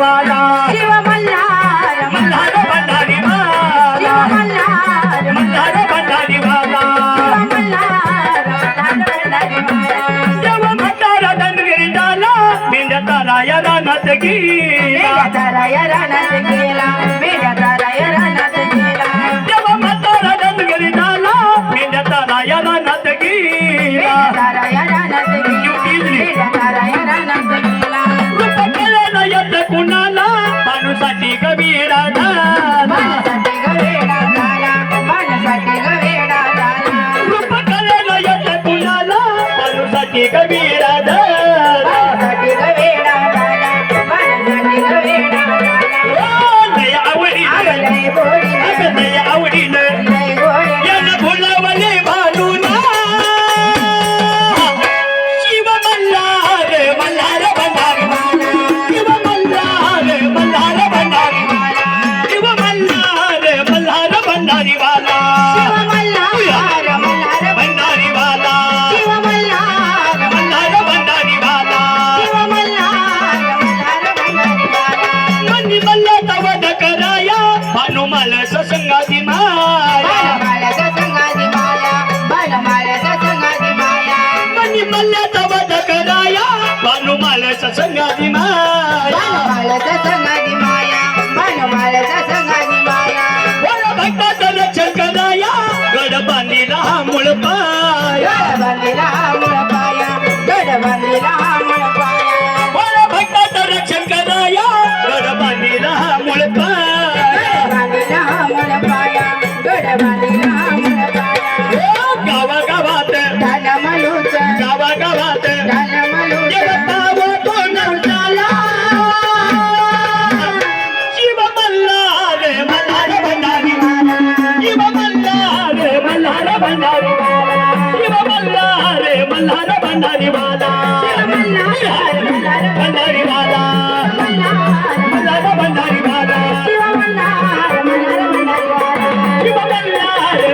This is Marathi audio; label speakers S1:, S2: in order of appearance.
S1: वाला मल्ल्याचा माझा कदाया बानू माल्याचा संगादी माया.
S2: बालमाळ्याचा संघाची माया बालमाळ्याचा संघाची माया.
S1: वड भक्ताचं रक्षण कदाया गड बांधीला हा मूळ पाया.
S2: गड बांधलेला हा मुळपाया गड बांधलेला हा मुळपाया
S1: वड भक्ताचं रक्षण कदाया गड बांधीला हा मूळ पाया.
S2: गड बांधलेला हा मुळपाया गड बांधलेला బండారు శివ మల్లారే
S1: మల్లార బండారి
S2: వాలా. బండారి
S1: వాలా.
S2: మల్లార బండారి
S1: వాలా. శివ బండారి